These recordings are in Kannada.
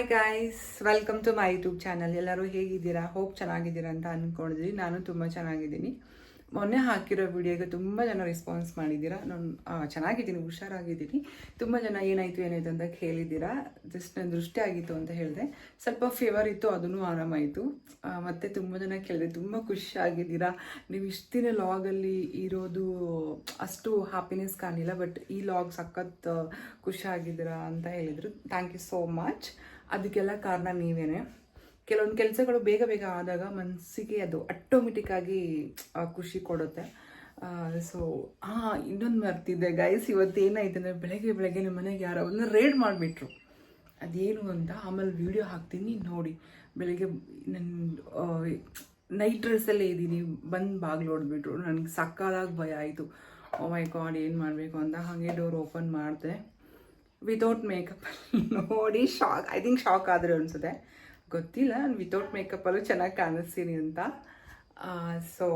Hi guys welcome to my YouTube channel ಎಲ್ಲರೂ ಹೇಗಿದ್ದೀರಾ? ಹೋಪ್ ಚೆನ್ನಾಗಿದ್ದೀರಾ ಅಂತ ಅಂದ್ಕೊಂಡಿದ್ದೀನಿ ನಾನು ತುಂಬ ಚೆನ್ನಾಗಿದ್ದೀನಿ. ಮೊನ್ನೆ ಹಾಕಿರೋ ವಿಡಿಯೋಗೆ ತುಂಬ ಜನ ರೆಸ್ಪಾನ್ಸ್ ಮಾಡಿದ್ದೀರಾ? ನಾನು ಚೆನ್ನಾಗಿದ್ದೀನಿ, ಹುಷಾರಾಗಿದ್ದೀನಿ. ತುಂಬ ಜನ ಏನಾಯಿತು ಏನಾಯಿತು ಅಂತ ಕೇಳಿದ್ದೀರಾ? ಜಸ್ಟ್ ನನ್ನ ದೃಷ್ಟಿ ಆಗಿತ್ತು ಅಂತ ಹೇಳಿದೆ. ಸ್ವಲ್ಪ ಫೀವರ್ ಇತ್ತು, ಅದನ್ನು ಆರಾಮಾಯಿತು. ಮತ್ತು ತುಂಬ ಜನ ಕೇಳಿದೆ ತುಂಬ ಖುಷಿಯಾಗಿದ್ದೀರಾ ನೀವು ಇಷ್ಟು ದಿನ ಲಾಗಲ್ಲಿ ಇರೋದು ಅಷ್ಟು ಹ್ಯಾಪಿನೆಸ್ ಕಾಣಿಲ್ಲ ಬಟ್ ಈ ಲಾಗ್ ಸಖತ್ ಖುಷಿ ಆಗಿದ್ದೀರಾ ಅಂತ ಹೇಳಿದರು. ಥ್ಯಾಂಕ್ ಯು ಸೋ ಮಚ್ ಅದಕ್ಕೆಲ್ಲ ಕಾರಣ ನೀವೇನೆ. ಕೆಲವೊಂದು ಕೆಲಸಗಳು ಬೇಗ ಬೇಗ ಆದಾಗ ಮನಸ್ಸಿಗೆ ಅದು ಆಟೋಮೆಟಿಕ್ ಆಗಿ ಖುಷಿ ಕೊಡುತ್ತೆ. ಸೊ ಹಾಂ ಇನ್ನೊಂದು ಮರ್ತಿದ್ದೆ. ಗೈಸ್ ಇವತ್ತು ಏನಾಯ್ತು ಅಂದರೆ ಬೆಳಗ್ಗೆ ಬೆಳಗ್ಗೆ ನಿಮ್ಮ ಮನೆಗೆ ಯಾರೋ ಒಂದು ರೇಡ್ ಮಾಡಿಬಿಟ್ರು. ಅದೇನು ಅಂತ ಆಮೇಲೆ ವಿಡಿಯೋ ಹಾಕ್ತೀನಿ ನೋಡಿ. ಬೆಳಗ್ಗೆ ನನ್ನ ನೈಟ್ ಡ್ರೆಸ್ಸಲ್ಲೇ ಇದ್ದೀನಿ. ಬಂದು ಬಾಗಿಲು ಹೊಡೆದ್ಬಿಟ್ರು ನನಗೆ ಸಕ್ಕದಾಗಿ ಭಯ ಆಯಿತು. ಓ ಮೈ ಗಾಡ್ ಏನು ಮಾಡಬೇಕು ಅಂತ ಹಾಗೆ ಡೋರ್ ಓಪನ್ ಮಾಡಿದೆ. ವಿತೌಟ್ ಮೇಕಪ್ ನೋಡಿ ಶಾಕ್ ಐ ಥಿಂಕ್ ಶಾಕ್ ಆದರೆ ಅನಿಸುತ್ತೆ. ಗೊತ್ತಿಲ್ಲ, ನಾನು ವಿತೌಟ್ ಮೇಕಪ್ಪಲ್ಲೂ ಚೆನ್ನಾಗಿ ಕಾಣಿಸ್ತೀನಿ ಅಂತ. ಸೊ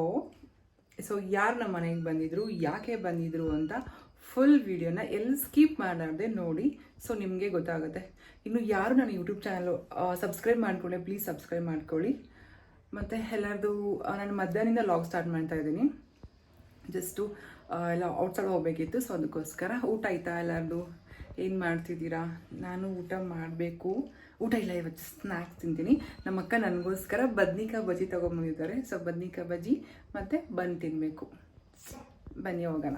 ಸೊ ಯಾರು ನಮ್ಮ ಮನೆಗೆ ಬಂದಿದ್ರು, ಯಾಕೆ ಬಂದಿದ್ರು ಅಂತ ಫುಲ್ ವಿಡಿಯೋನ ಎಲ್ಲಿ ಸ್ಕಿಪ್ ಮಾಡಾರ್ದೆ ನೋಡಿ ಸೊ ನಿಮಗೆ ಗೊತ್ತಾಗುತ್ತೆ. ಇನ್ನು ಯಾರು ನನ್ನ ಯೂಟ್ಯೂಬ್ ಚಾನಲು ಸಬ್ಸ್ಕ್ರೈಬ್ ಮಾಡ್ಕೊಳ್ಳಿ ಪ್ಲೀಸ್ ಸಬ್ಸ್ಕ್ರೈಬ್ ಮಾಡ್ಕೊಳ್ಳಿ. ಮತ್ತು ಎಲ್ಲರದು ನಾನು ಮಧ್ಯಾಹ್ನದಿಂದ ಲಾಗ್ ಸ್ಟಾರ್ಟ್ ಮಾಡ್ತಾ ಇದ್ದೀನಿ. ಜಸ್ಟು ಎಲ್ಲ ಔಟ್ಸೈಡ್ ಹೋಗಬೇಕಿತ್ತು ಸೊ ಅದಕ್ಕೋಸ್ಕರ ಊಟ ಆಯ್ತಾ ಎಲ್ಲರದು? ಏನು ಮಾಡ್ತಿದ್ದೀರಾ? ನಾನು ಊಟ ಮಾಡಬೇಕು. ಊಟ ಇಲ್ಲ, ಇವತ್ತು ಸ್ನ್ಯಾಕ್ಸ್ ತಿಂತೀನಿ. ನಮ್ಮ ಅಕ್ಕ ನನಗೋಸ್ಕರ ಬದ್ನಿಕಾಯಿ ಬಜ್ಜಿ ತೊಗೊಂಬಂದಿದ್ದಾರೆ ಸೊ ಬದ್ನಿಕಾಯಿ ಬಜ್ಜಿ ಮತ್ತು ಬನ್ ತಿನ್ನಬೇಕು ಬನ್ನಿ, ಹೋಗೋಣ.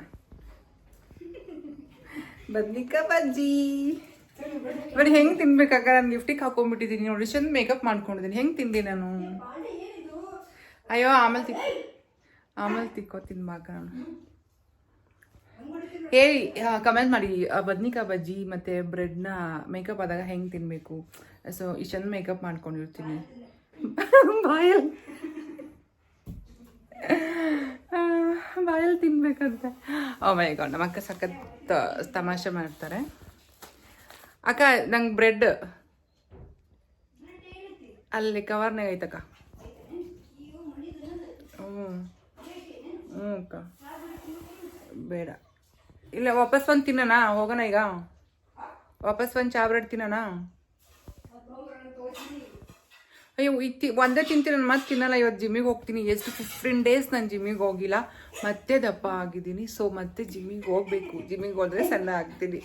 ಬದ್ನಿಕಾಯಿ ಬಜ್ಜಿ. ಬರೀ ಹೆಂಗೆ ತಿನ್ಬೇಕಾಗ ನಾನು ಲಿಫ್ಟಿಗೆ ಹಾಕೊಂಡ್ಬಿಟ್ಟಿದ್ದೀನಿ. ನೋಡಿ, ಚಂದ ಮೇಕಪ್ ಮಾಡ್ಕೊಂಡಿದ್ದೀನಿ. ಹೆಂಗೆ ತಿಂದೆ ನಾನು? ಅಯ್ಯೋ, ಆಮೇಲೆ ತಿಕ್ ಆಮೇಲೆ ತಿಕ್ಕೋ ತಿನ್ಬಾಕ ಹೇಳಿ ಕಮೆಂಟ್ ಮಾಡಿ. ಬದ್ನಿಕಾಯಿ ಬಜ್ಜಿ ಮತ್ತು ಬ್ರೆಡ್ನ ಮೇಕಪ್ ಆದಾಗ ಹೆಂಗೆ ತಿನ್ನಬೇಕು ಸೊ ಇಷ್ಟು ಚಂದ ಮೇಕಪ್ ಮಾಡ್ಕೊಂಡಿರ್ತೀನಿ ಬಾಯಲ್ ಬಾಯಲ್ಲಿ ತಿನ್ಬೇಕಂತ. ಓ ಮೈ ಗಾಡ್ ನಮ್ಮ ಅಕ್ಕ ಸಖತ್ ತಮಾಷೆ ಮಾಡ್ತಾರೆ. ಅಕ್ಕ, ನಂಗೆ ಬ್ರೆಡ್ ಅಲ್ಲಿ ಕವರ್ನಾಗ ಐತಕ್ಕ. ಹ್ಞೂ ಹ್ಞೂ ಅಕ್ಕ. ಬೇಡ. ಇಲ್ಲ ವಾಪಸ್ ಬಂದು ತಿನ್ನೋಣ ಹೋಗೋಣ ಈಗ. ವಾಪಸ್ ಬಂದು ಚಾ ಬ್ರೆಡ್ ತಿನ್ನೋಣ. ಅಯ್ಯೋ ಇತ್ತಿ ಒಂದೇ ತಿಂತೀನಿ ನಾನು ಮತ್ತೆ ತಿನ್ನಲ್ಲ ಇವತ್ತು ಜಿಮ್ಮಿಗೆ ಹೋಗ್ತೀನಿ. ಎಷ್ಟು ಫಿಫ್ಟೀನ್ ಡೇಸ್ ನಾನು ಜಿಮ್ಮಿಗೆ ಹೋಗಿಲ್ಲ. ಮತ್ತೆ ದಪ್ಪ ಆಗಿದ್ದೀನಿ. ಸೊ ಮತ್ತೆ ಜಿಮ್ಮಿಗೆ ಹೋಗ್ಬೇಕು. ಜಿಮ್ಮಿಗೆ ಹೋದ್ರೆ ಸಣ್ಣ ಆಗ್ತೀನಿ.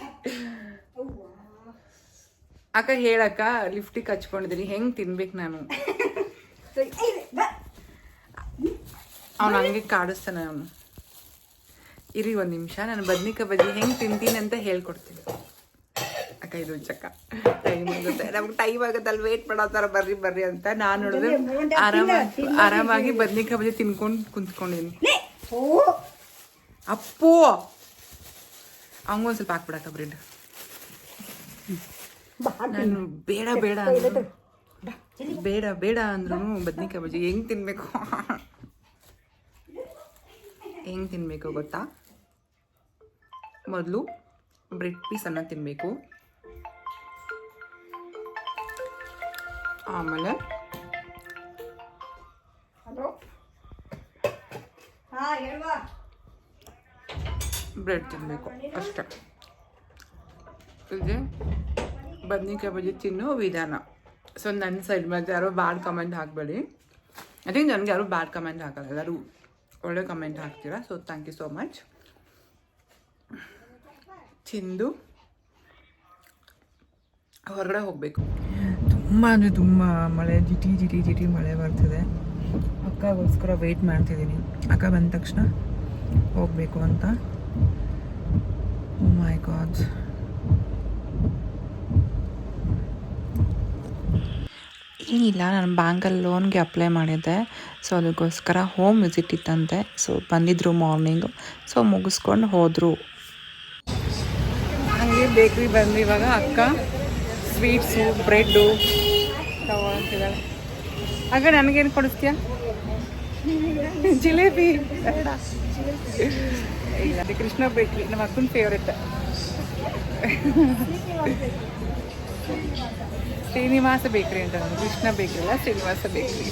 ಅಕ್ಕ ಹೇಳಕ್ಕ ಲಿಫ್ಟಿಗೆ ಹಚ್ಕೊಂಡಿದ್ದೀನಿ ಹೆಂಗೆ ತಿನ್ಬೇಕು ನಾನು? ಅವನು ಹಂಗೆ ಕಾಡಿಸ್ತಾನೆ ಅವನು. ಇರಿ ಒಂದು ನಿಮಿಷ ನಾನು ಬದ್ನಿಕಾಯಿ ಬಜ್ಜಿ ಹೆಂಗೆ ತಿಂತೀನಿ ಅಂತ ಹೇಳ್ಕೊಡ್ತೀನಿ. ಅಕ್ಕ ಇದು ಚಕ್ಕ ಟೈಮ್ ಆಗುತ್ತೆ. ನಮ್ಗೆ ಟೈಮ್ ಆಗುತ್ತೆ ಅಲ್ಲಿ ವೇಟ್ ಮಾಡತ್ತಾರ ಬರ್ರಿ ಬರ್ರಿ ಅಂತ ನಾನು ನೋಡಿದ್ರೆ ಆರಾಮಾಗಿ ಆರಾಮಾಗಿ ಬದ್ನಿಕಾಯಿ ಬಜ್ಜಿ ತಿನ್ಕೊಂಡು ಕುಂತ್ಕೊಂಡಿದ್ದೀನಿ ಅಪ್ಪು! ಅವಂಗೊಂದು ಸ್ವಲ್ಪ ಹಾಕ್ಬಿಡಕ್ಕ ಬ್ರೆಡ್. ನಾನು ಬೇಡ ಬೇಡ ಅಂದ್ರು. ಬೇಡ ಬೇಡ ಅಂದ್ರೂ ಬದ್ನಿಕಾಯಿ ಬಜ್ಜಿ ಹೆಂಗ್ ತಿನ್ಬೇಕು? ಹೆಂಗ್ ತಿನ್ಬೇಕು ಗೊತ್ತಾ? ಮೊದಲು ಬ್ರೆಡ್ ಪೀಸನ್ನು ತಿನ್ನಬೇಕು ಆಮೇಲೆ ಬ್ರೆಡ್ ತಿನ್ನಬೇಕು ಅಷ್ಟೇ. ಇದೆ ಬದ್ನಿಕಾಯಿ ಬಜ್ಜಿ ತಿನ್ನೋ ವಿಧಾನ. ಸೊ ನನ್ನ ಸೈಡ್ ಮೇಲೆ ಯಾರೋ ಬ್ಯಾಡ್ ಕಮೆಂಟ್ ಹಾಕಬೇಡಿ. ಐ ಥಿಂಕ್ ನನಗೆ ಯಾರು ಬ್ಯಾಡ್ ಕಮೆಂಟ್ ಹಾಕಲ್ಲ. ಎಲ್ಲರೂ ಒಳ್ಳೆ ಕಮೆಂಟ್ ಹಾಕ್ತೀರಾ? So thank you so much ತಿಂದು ಹೊರಗಡೆ ಹೋಗಬೇಕು. ತುಂಬ ಅಂದರೆ ತುಂಬ ಮಳೆ, ಜಿಟಿ ಜಿಟಿ ಜಿಟಿ ಮಳೆ ಬರ್ತಿದೆ. ಅಕ್ಕಗೋಸ್ಕರ ವೆಯ್ಟ್ ಮಾಡ್ತಿದ್ದೀನಿ. ಅಕ್ಕ ಬಂದ ತಕ್ಷಣ ಹೋಗಬೇಕು ಅಂತ. ಮೈ ಗಾಡ್ ಏನಿಲ್ಲ, ನಾನು ಬ್ಯಾಂಕಲ್ಲಿ ಲೋನ್ಗೆ ಅಪ್ಲೈ ಮಾಡಿದ್ದೆ. ಸೊ ಅದಕ್ಕೋಸ್ಕರ ಹೋಮ್ ವಿಸಿಟ್ ಇತ್ತಂತೆ. ಸೊ ಬಂದಿದ್ರು ಮಾರ್ನಿಂಗು ಸೊ ಮುಗಿಸ್ಕೊಂಡು ಹೋದರು. ಹಾಗೆ ಬೇಕ್ರಿ ಬಂದು ಇವಾಗ ಅಕ್ಕ ಸ್ವೀಟ್ಸು ಬ್ರೆಡ್ಡು ತಗೊಳ್ತಿದ್ದಾಳೆ ಆಗ ನನಗೇನು ಕೊಡಿಸ್ತೀಯಾ ಜಿಲೇಬಿ ಬೇಡ ಇಲ್ಲ ಅದೇ ಕೃಷ್ಣ ಬೇಕ್ರಿ ನಮ್ಮ ಅಕ್ಕನ ಫೇವ್ರೆಟ್ ಶ್ರೀನಿವಾಸ ಬೇಕ್ರಿ ಅಂತ ನಾನು ಕೃಷ್ಣ ಬೇಕ್ರಿ ಅಲ್ಲ ಶ್ರೀನಿವಾಸ ಬೇಕ್ರಿ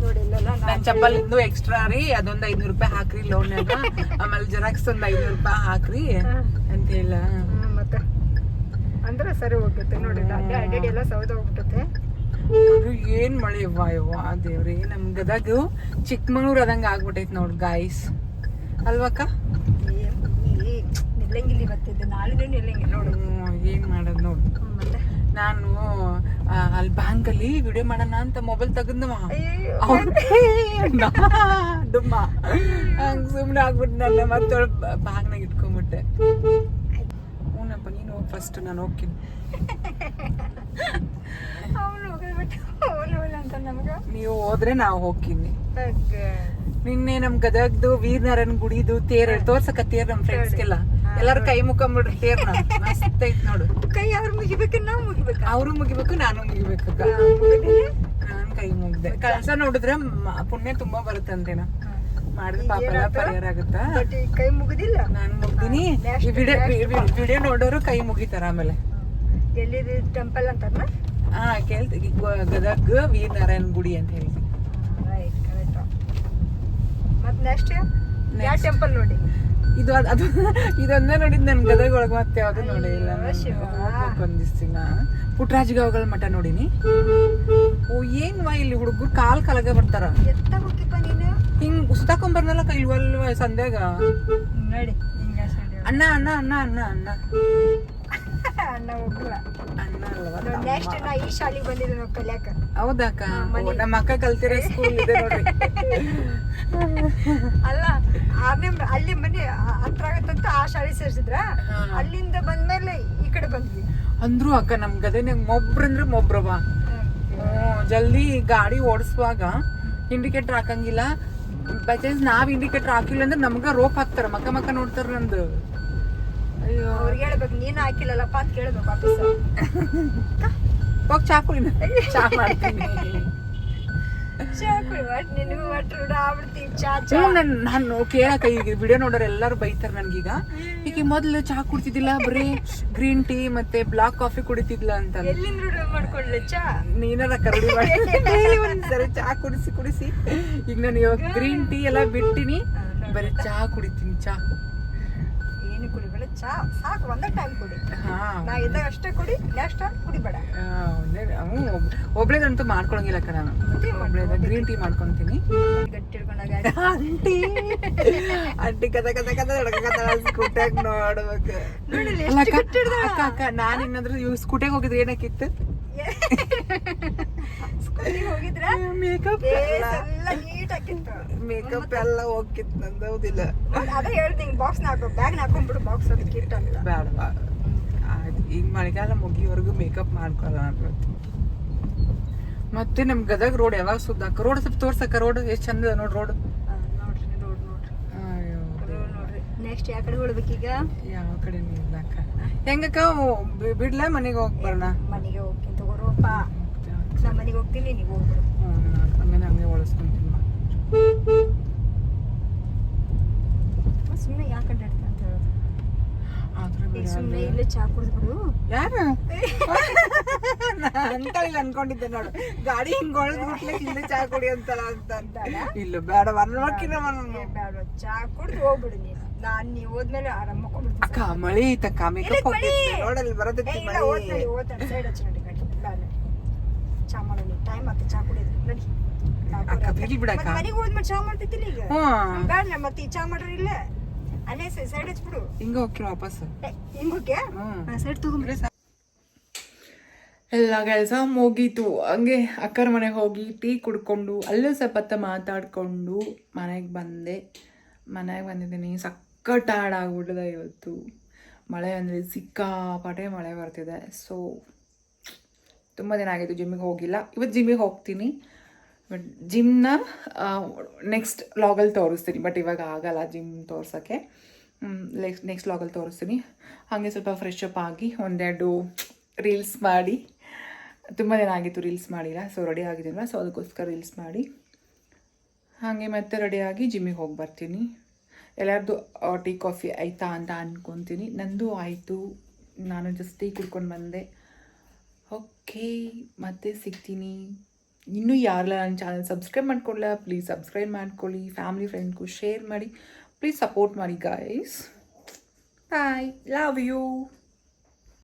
ನನ್ನ ಚಪ್ಪಲ್ ಇಂದು ಎಕ್ಸ್ಟ್ರಾ ರೀ ಅದೊಂದು ಐನೂರು ರೂಪಾಯಿ ಹಾಕ್ರಿ ಲೋನ್ ಆಮೇಲೆ ಜೆರಾಕ್ಸ್ ಒಂದು ಐನೂರು ರೂಪಾಯಿ ಹಾಕ್ರಿ ಅಂತ ಹೇಳ. ಮತ್ತೆ? ಸರಿ ಹೋಗುತ್ತೆ ಅಡ್ಡೆ ಅಡ್ಡಾಡಿ ಎಲ್ಲ ಸೌದ ಹೋಗ್ಬಿಟ್ಟತೆ ಅದು ಏನ್ ಮಳೆ ಯವ್ವ ಯವ್ವ ದೇವ್ರಿ ನಮ್ ಗದಗ ಚಿಕ್ಕಮಂಗ್ಳೂರ್ ಅದಂಗ ಆಗ್ಬಿಟ್ಟೈತ್ ನೋಡ್ ಗಾಯ್ಸ್ ಅಲ್ವಕ್ಕ ನಿಲ್ಲಂಗಿಲ್ಲ ಇವತ್ತಿದ್ದು ನಾಳೆ ನಿಲ್ಲಂಗಿಲ್ಲ ನೋಡು. ಏನ್ ಮಾಡೋದು ನೋಡ್. ನಾನು ಅಲ್ಲಿ ಬ್ಯಾಂಕ್ ಅಲ್ಲಿ ವಿಡಿಯೋ ಮಾಡೋಣ ಅಂತ ಮೊಬೈಲ್ ತೆಗದ್ನವ. ಡುಮ್ಮ. ಹಂಗ ಆಗ್ಬಿಟ್ಟು ನನ್ನ ಮತ್ತೆ ಬ್ಯಾಂಕ್ನಾಗ ಇಟ್ಕೊಂಡ್ಬಿಟ್ಟೆ ಹ್ಞೂನಪ್ಪ ನೀನು ಹೋಗಿ ಫಸ್ಟ್ ನಾನು ಹೋಗ್ತೀನಿ. ನೀವು ಹೋದ್ರೆ ನಾವು ಹೋಗ್ತೀನಿ. ನಿನ್ನೆ ನಮ್ ಗದಗ್ದು ವೀರನಾರಾಯಣ ಗುಡಿದು ತೇರ್ ತೋರ್ಸಕ ತೇರ್ ನಮ್ ಫ್ರೆಂಡ್ಸ್ಗೆಲ್ಲ ಎಲ್ಲಾರು ಕೈ ಮುಖಂಬಿಡ್ರಿ ತೇರ್ನ. ಮಸ್ತ್ ಐತ್ ನೋಡು. ಕೈ ಅವ್ರು ಮುಗಿಬೇಕು ನಾವು ಮುಗಿಬೇಕು? ಅವ್ರು ಮುಗಿಬೇಕು ನಾನು ಮುಗಿಬೇಕು. ನಾನು ಕೈ ಮುಗ್ದೆ. ಕಳಸ ನೋಡಿದ್ರೆ ಪುಣ್ಯ ತುಂಬಾ ಬರುತ್ತಂತೇನ ಮಾಡಿದ್ರೆ ಪಾಪ ಎಲ್ಲ ಪರಿಹಾರ ಆಗುತ್ತಾ? ಕೈ ಮುಗಿದಿಲ್ಲ. ನಾನು ಮುಗ್ದಿನಿ. ವಿಡಿಯೋ ವಿಡಿಯೋ ನೋಡೋರು ಕೈ ಮುಗಿತಾರ ಆಮೇಲೆ. ಎಲ್ಲಿದೆ ಟೆಂಪಲ್ ಅಂತಾರಲ್ಲ ಹಾ ಕೇಳ್ತೀವಿ ಗದಗ್ ವೀರನಾರಾಯಣ ಗುಡಿ ಅಂತ ಹೇಳಿ ರೈಟ್ ಕರೆಕ್ಟ್ ಮತ್ತೆ ನೆಕ್ಸ್ಟ್ ಯಾವ ಟೆಂಪಲ್ ನೋಡಿ? ಇದು ಅದ್- ಇದೊಂದೇ ನೋಡಿದ್ ನನ್ ಗದಗ ಒಳಗ ಮತ್ತೆ ಯಾವ್ದು ನೋಡಿಲ್ಲ ಇಲ್ಲ ಪುಟ್ರಾಜ್ ಒಂದಿಸ್ತಿನ ಮಠ ನೋಡಿನಿ. ಓ ಏನ್ ವಾ ಇಲ್ಲಿ ಹುಡುಗರು ಕಾಲ್ ಕಲಗ ಬರ್ತಾರ. ಹಿಂಗ್ ಸುತ್ತಾಕೊಂಬರ್ನಲ್ಲ ಕೈ ಇಲ್ವಲ್ವ ಸಂಧ್ಯಾಗ? ನೋಡಿ ಅಣ್ಣ ಅಣ್ಣ ಅಣ್ಣ ಅಣ್ಣ ಅಣ್ಣ. ಅಣ್ಣ ಹೋಗಲ್ಲ ನೆಕ್ಸ್ಟ್ ನಾ ಈ ಶಾಲೆಗೆ ಬಂದಿದ್ದೆ ನಾವು ಕಲ್ಯಾಕ. ನಮ್ಮ ಅಕ್ಕ ಕಲ್ತಿರೋ ಸ್ಕೂಲ್ ಇದೆ ನೋಡ್ರಿ. ಅಲ್ಲ ಆರನೇ ಅಲ್ಲಿ ಮನೆ ಆ- ಹತ್ರ ಆಗತ್ತಂತ ಆ ಶಾಲೆ ಸೇರ್ಸಿದ್ರ. ಅಲ್ಲಿಂದ ಬಂದ್ಮೇಲೆ ಈ ಕಡೆ ಬಂದ್ವಿ. ಅಂದ್ರು ಅಕ್ಕ ನಮ್ ಗದೆನಾಗ ಮೊಬ್ರಂದ್ರೆ ಮೊಬ್ರವ ಜಲ್ದಿ ಗಾಡಿ ಓಡಿಸುವಾಗ ಇಂಡಿಕೇಟರ್ ಹಾಕಂಗಿಲ್ಲ. ಬೈ ಚಾನ್ಸ್ ನಾವ್ ಇಂಡಿಕೇಟರ್ ಹಾಕಿಲ್ಲ ಅಂದ್ರೆ ನಮ್ಗ ರೋಪ್ ಹಾಕ್ತಾರ. ಮಕ್ಕ ಮಕ್ಕ ನೋಡ್ತಾರ ನಂದು. ಅವ್ರಿಗೆ ಹೇಳ್ಬೇಕು ನೀನು ಹಾಕಿಲ್ಲಲ್ಲಪ್ಪ ಅಂತ ಕೇಳ್ಬೇಕು ವಾಪಸ್ ಹೋಗ್ ಚಾ ಕುಡಿ ಚಾ ಮಾಡ್ತೀನಿ. ಚಾ ಕುಡಿ ಒಟ್ ನಿನಗೂ ಒಟ್ಟು ರೂಢ ಆಗ್ಬಿಡ್ತೀವಿ ಚಾ ಚಾ. ಹ್ಞೂ ನಾನು ಕೇಳಕ ಈಗ ವಿಡಿಯೋ ನೋಡೋರು ಎಲ್ಲರೂ ಬೈತಾರೆ ನನ್ಗೀಗ. ಈಗ ಮೊದ್ಲು ಚಾ ಕುಡ್ತಿದ್ದಿಲ್ಲ ಬರೀ ಗ್ರೀನ್ ಟೀ ಮತ್ತೆ ಬ್ಲಾಕ್ ಕಾಫಿ ಕುಡಿತಿದ್ಲ ಅಂತ ಎಲ್ಲಿಂದ ರೂಢ ಮಾಡ್ಕೊಳ್ಳೆ ಚಾ? ನೀನಾರ ಕರಡಿ ಮಾಡಿ. ಒಂದ್ಸರಿ ಚಾ ಕುಡಿಸಿ ಕುಡಿಸಿ. ಈಗ ನಾನು ಇವಾಗ ಗ್ರೀನ್ ಟೀ ಎಲ್ಲ ಬಿಟ್ಟಿನಿ. ಬರೀ ಚಾ ಕುಡಿತೀನಿ ಚಾ. ಚಾ ಸಾಕು ಒಂದೇ ಟೈಮ್ ಕುಡಿ. ಹಾ ನಾ ಇದ್ದಾಗ ಅಷ್ಟೇ ಕುಡಿ ನೆಕ್ಸ್ಟ್ ಟೈಮ್ ಕುಡಿಬೇಡ. ಒಬ್ಳೇದಂತೂ ಮಾಡ್ಕೊಳಂಗಿಲ್ಲ ಅಕ್ಕ ನಾನು ಒಬ್ಳೇದ ಗ್ರೀನ್ ಟೀ ಮಾಡ್ಕೊಂತೀನಿ. ಗಟ್ಟಿ ಆಂಟಿ ಕದ ಕದ ಕದ ಸ್ಕೂಟ್ಯಾಗ ನೋಡ್ಬೇಕು. ನೋಡಿ ಅಕ್ಕ ನಾನು ಏನಾದ್ರು ಇವ್ ಸ್ಕೂಟ್ಯಾಗ ಹೋಗಿದ್ರೆ ಏನಕ್ಕಿತ್ತು ಮೇಕಪ್ ಎಲ್ಲ. ನೀಟ್ ಹಾಕಿತ್ತು ಮೇಕಪ್ ಎಲ್ಲ ಹೋಗಿತ್ತು ನಂದು ಹೌದಿಲ್ಲ. ಅದೇ ಹೇಳ್ತೀನಿ ಬಾಕ್ಸ್ ಹಾಕೋ ಬ್ಯಾಗ್ ಹಾಕೊಂಡ್ಬಿಡು ಬಾಕ್ಸ್ ಅದಕ್ಕೆ ಇಟ್ಟಲ್ಲ ಬೇಡವಾ ಆಯ್ತು ಈಗ ಮಳೆಗಾಲ ಮುಗಿಯೋವರೆಗೂ ಮೇಕಪ್ ಮಾಡ್ಕೊಳ್ಳೋಣ. ಮತ್ತೆ ನಮ್ ಗದಗ ರೋಡ್ ಯಾವಾಗ ಸುದ್ದಾಕ ರೋಡ್ ಸ್ವಲ್ಪ ತೋರ್ಸಕ್ಕ ರೋಡ್ ಎಷ್ಟು ಚಂದ ನೋಡಿ ರೋಡ್ ನೋಡ್ರಿ ರೋಡ್ ನೋಡ್ರಿ. ನೋಡ್ರಿ. ನೆಕ್ಸ್ಟ್ ಯಾವ ಕಡೆ ಈಗ? ಯಾವ ಕಡೆ ಇಲ್ಲಕ್ಕ ಹೆಂಗಕ್ಕ ಬಿಡ್ಲಾ ಮನೆಗೆ ಹೋಗಿ ಬರೋಣ? ಮನೆಗೆ ಹೋಗ್ತೀನಿ. ತಗೋರಪ್ಪ ನಾ ಮನೆಗೆ ಹೋಗ್ತೀನಿ ನೀವು ಹೋಗ್ಬಿಡು. ಹಂಗೆ ಹಂಗೆ ಒಳಸ್ಕೊಂತೀನಿ ಸುಮ್ಮನೆ ಯಾಕೆ ಅಡ್ಡಾಡ್ತಾ ಅಂತ ಹೇಳೋದು? ಈಗ ಸುಮ್ಮನೆ ಇಲ್ಲೇ ಚಾ ಕುಡಿದ್ಬಿಡು. ಯಾರು? ಇಲ್ಲ ಅನ್ಕೊಂಡಿದ್ದೆ ನೋಡು. ಗಾಡಿ ಹಿಂಗ್ ಹೊಳ್ದ್ ಬಿಟ್ಲೆ ಹಿಂದೆ ಚಾ ಕುಡಿ ಅಂತಲ್ಲ ಅಂತ. ಇಲ್ಲ ಬೇಡ ಬರ್ನಕಿನ ಬೇಡ ಚಾ ಕುಡ್ದು ಹೋಗ್ಬಿಡು ನೀನು. ನಾನ್ ನೀವು ಹೋದ್ಮೇಲೆ ಆರಾಮ ಕೊಡ್ಬಿಡ್ತೀನಿ ಅಕ್ಕ ಮಳಿ ಐತಕ್ಕ ಮೇಕಪ್ ರೋಡಲ್ಲಿ ಬರೋದಕ್ಕೆ ಇಲ್ಲ ಮಳಿ. ಓದ್ತಾ ಸೈಡ್ ಹಚ್ಚಿ ಇಲ್ಲ ನಡಿ ಚಾ ಮಾಡೋಣ ಟೈಮ್ ಆಯ್ತು ಚಾ ಕುಡಿಯೋದು. ನಡಿ. ಅಕ್ಕ ಬಿಡ್ಲಿ ಬಿಡಕ್ಕ. ಮನೆಗೆ ಹೋದ್ಮೇಲೆ ಚಾ ಮಾಡ್ತಿದ್ದಿಲ್ಲ ಈಗ? ಬೇಡ ಮತ್ತೆ ಈ ಚಾ ಮಾಡ್ರಿ ಇಲ್ಲ? ಅಲ್ಲೇ ಸೈಡ್ ಹಚ್ಬಿಡು. ಹಿಂಗ ಹೋಗ್ತೀನಿ ವಾಪಸ್ ಹಿಂಗ್ ಹೋಗ್ಯ? ಹ್ಮ್ ಸೈಡ್ ತಗೊಂಬಿಡಿ ಎಲ್ಲ ಕೆಲಸ ಮುಗೀತು. ಹಂಗೆ ಅಕ್ಕರ ಮನೆಗೆ ಹೋಗಿ ಟೀ ಕುಡ್ಕೊಂಡು ಅಲ್ಲೂ ಸ್ವಲ್ಪ ಮಾತಾಡ್ಕೊಂಡು ಮನೆಗೆ ಬಂದೆ. ಮನೆಗೆ ಬಂದಿದ್ದೀನಿ. ಸಕ್ಕ ಟಯರ್ಡ್ ಆಗ್ಬಿಟ್ಟಿದೆ ಇವತ್ತು. ಮಳೆ ಅಂದರೆ ಸಿಕ್ಕಾಪಟ್ಟೆ ಮಳೆ ಬರ್ತಿದೆ. ಸೊ ತುಂಬ ದಿನ ಆಗಿತ್ತು ಜಿಮ್ಮಿಗೆ ಹೋಗಿಲ್ಲ. ಇವತ್ತು ಜಿಮ್ಮಿಗೆ ಹೋಗ್ತೀನಿ. ಬಟ್ ಜಿಮ್ನ ನೆಕ್ಸ್ಟ್ ಲಾಗಲ್ಲಿ ತೋರಿಸ್ತೀನಿ ಬಟ್ ಇವಾಗ ಆಗಲ್ಲ ಜಿಮ್ ತೋರ್ಸೋಕ್ಕೆ. ನೆಕ್ಸ್ಟ್ ನೆಕ್ಸ್ಟ್ ಲಾಗಲ್ಲಿ ತೋರಿಸ್ತೀನಿ. ಹಾಗೆ ಸ್ವಲ್ಪ ಫ್ರೆಶ್ ಅಪ್ ಆಗಿ ಒಂದೆರಡು ರೀಲ್ಸ್ ಮಾಡಿ. ತುಂಬ ದಿನ ಆಗಿತ್ತು ರೀಲ್ಸ್ ಮಾಡಿಲ್ಲ ಸೊ ರೆಡಿ ಆಗಿದ್ದೀನಲ್ಲ ಸೊ ಅದಕ್ಕೋಸ್ಕರ ರೀಲ್ಸ್ ಮಾಡಿ. ಹಾಗೆ ಮತ್ತೆ ರೆಡಿಯಾಗಿ ಜಿಮ್ಮಿಗೆ ಹೋಗಿ ಬರ್ತೀನಿ. ಎಲ್ಲರದ್ದು ಟೀ ಕಾಫಿ ಆಯಿತಾ ಅಂತ ಅಂದ್ಕೊತೀನಿ ನಂದು ಆಯಿತು. ನಾನು ಜಸ್ಟ್ ಟೀ ಕುಡ್ಕೊಂಡು ಬಂದೆ. ಓಕೆ, ಮತ್ತೆ ಸಿಗ್ತೀನಿ. ಇನ್ನೂ ಯಾರೆಲ್ಲ ನನ್ನ ಚಾನಲ್ ಸಬ್ಸ್ಕ್ರೈಬ್ ಮಾಡ್ಕೊಳ್ಳ ಪ್ಲೀಸ್ ಸಬ್ಸ್ಕ್ರೈಬ್ ಮಾಡ್ಕೊಳ್ಳಿ ಫ್ಯಾಮಿಲಿ ಫ್ರೆಂಡ್ಗೂ ಶೇರ್ ಮಾಡಿ ಪ್ಲೀಸ್ ಸಪೋರ್ಟ್ ಮಾಡಿ ಗಾಯ್ಸ್ ಬಾಯ್ ಲವ್ ಯು